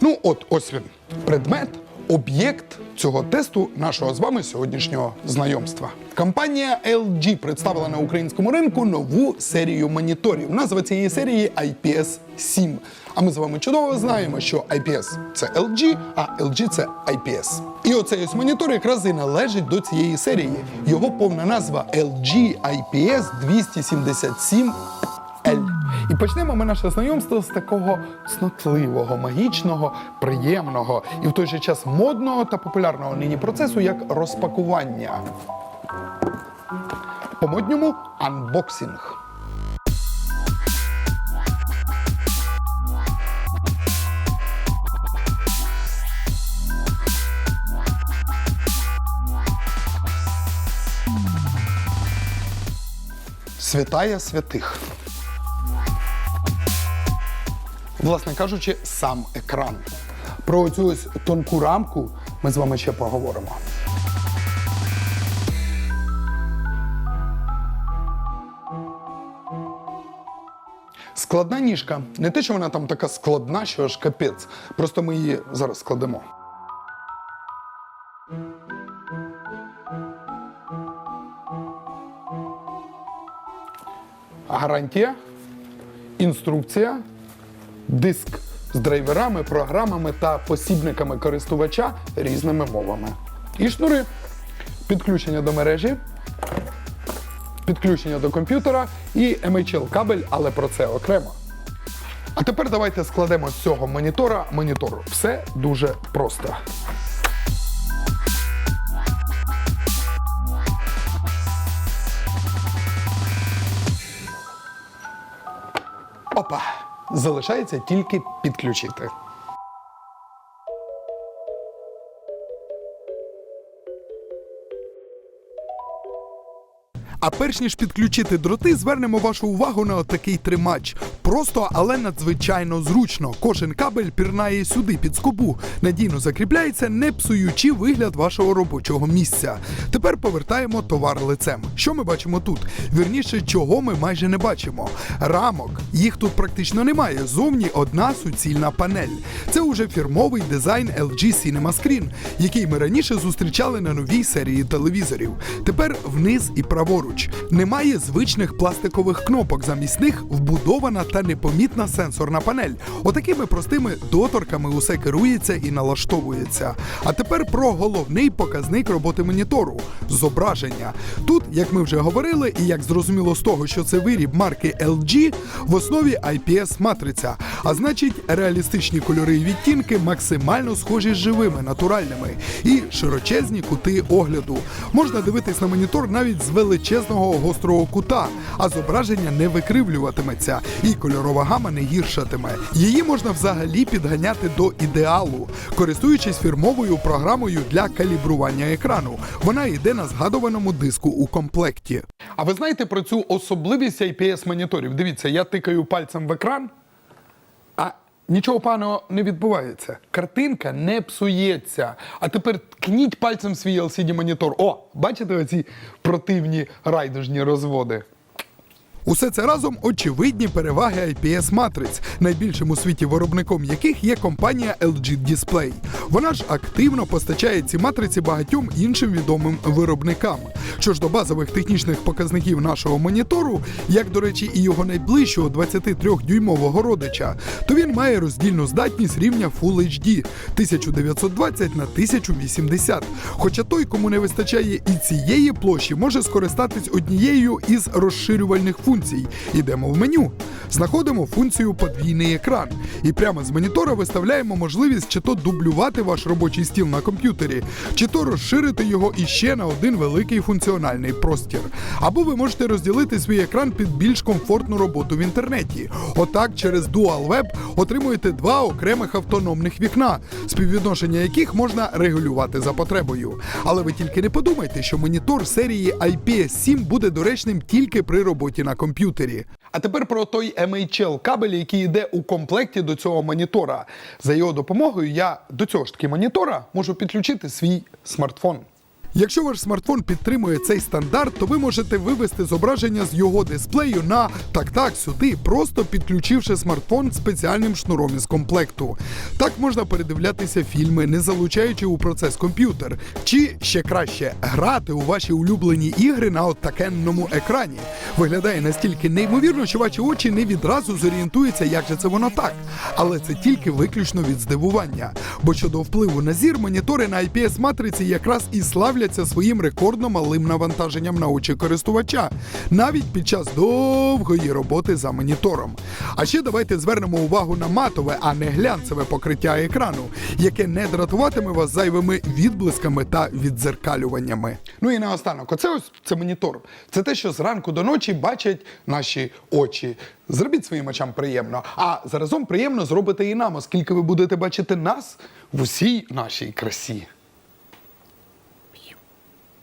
Ну, от ось він. Предмет, об'єкт цього тесту нашого з вами сьогоднішнього знайомства. Компанія LG представила на українському ринку нову серію моніторів. Назва цієї серії IPS 7. А ми з вами чудово знаємо, що IPS це LG, а LG це IPS. І оцей ось монітор якраз і належить до цієї серії. Його повна назва LG IPS 277 L. І почнемо ми наше знайомство з такого снотливого, магічного, приємного і в той же час модного та популярного нині процесу, як розпакування. По-модньому анбоксинг. Святая святих. Власне кажучи, сам екран. Про цю ось тонку рамку ми з вами ще поговоримо. Складна ніжка. Не те, що вона там така складна, що аж капець. Просто ми її зараз складемо. Гарантія, інструкція, диск з драйверами, програмами та посібниками користувача різними мовами. І шнури. Підключення до мережі, підключення до комп'ютера і MHL кабель, але про це окремо. А тепер давайте складемо з цього монітора монітор. Все дуже просто. Опа! Залишається тільки підключити. А перш ніж підключити дроти, звернемо вашу увагу на отакий тримач. Просто, але надзвичайно зручно. Кожен кабель пірнає сюди під скобу, надійно закріпляється, не псуючи вигляд вашого робочого місця. Тепер повертаємо товар лицем. Що ми бачимо тут? Вірніше, чого ми майже не бачимо. Рамок. Їх тут практично немає. Зовні одна суцільна панель. Це уже фірмовий дизайн LG Cinema Screen, який ми раніше зустрічали на новій серії телевізорів. Тепер вниз і праворуч. Немає звичних пластикових кнопок. Замість них вбудована та непомітна сенсорна панель. Отакими простими доторками усе керується і налаштовується. А тепер про головний показник роботи монітору зображення. Тут, як ми вже говорили, і як зрозуміло з того, що це виріб марки LG, в основі IPS матриця. А значить, реалістичні кольори і відтінки максимально схожі з живими, натуральними і широчезні кути огляду. Можна дивитись на монітор навіть з величезного гострого кута, а зображення не викривлюватиметься, і кольорова гама не гіршатиме. Її можна взагалі підганяти до ідеалу, користуючись фірмовою програмою для калібрування екрану. Вона йде на згадуваному диску у комплекті. А ви знаєте про цю особливість IPS моніторів? Дивіться, я тикаю пальцем в екран. Нічого поганого не відбувається. Картинка не псується. А тепер ткніть пальцем свій LCD-монітор. О, бачите оці противні райдужні розводи. Усе це разом очевидні переваги IPS матриць, найбільшим у світі виробником яких є компанія LG Display. Вона ж активно постачає ці матриці багатьом іншим відомим виробникам. Що ж до базових технічних показників нашого монітору, як до речі, і його найближчого 23-дюймового родича, то він має роздільну здатність рівня Full HD 1920 на 1080. Хоча той, кому не вистачає і цієї площі, може скористатись однією із розширювальних функцій. Ідемо в меню. Знаходимо функцію подвійний екран. І прямо з монітора виставляємо можливість чи то дублювати ваш робочий стіл на комп'ютері, чи то розширити його іще на один великий функціональний простір. Або ви можете розділити свій екран під більш комфортну роботу в інтернеті. Отак, через Dual Web отримуєте два окремих автономних вікна, співвідношення яких можна регулювати за потребою. Але ви тільки не подумайте, що монітор серії IPS 7 буде доречним тільки при роботі на комп'ютері. А тепер про той MHL кабель, який йде у комплекті до цього монітора. За його допомогою я до цього ж таки монітора можу підключити свій смартфон. Якщо ваш смартфон підтримує цей стандарт, то ви можете вивести зображення з його дисплею на так так сюди, просто підключивши смартфон спеціальним шнуром із комплекту. Так можна передивлятися фільми, не залучаючи у процес комп'ютер, чи ще краще грати у ваші улюблені ігри на от такенному екрані. Виглядає настільки неймовірно, що ваші очі не відразу зорієнтуються, як же це воно так. Але це тільки виключно від здивування. Бо щодо впливу на зір, монітори на IPS матриці якраз і славляться своїм рекордно малим навантаженням на очі користувача, навіть під час довгої роботи за монітором. А ще давайте звернемо увагу на матове, а не глянцеве покриття екрану, яке не дратуватиме вас зайвими відблисками та віддзеркалюваннями. Ну і наостанок, оце ось це монітор. Це те, що зранку до ночі бачать наші очі. Зробіть своїм очам приємно, а заразом приємно зробите і нам, оскільки ви будете бачити нас в усій нашій красі.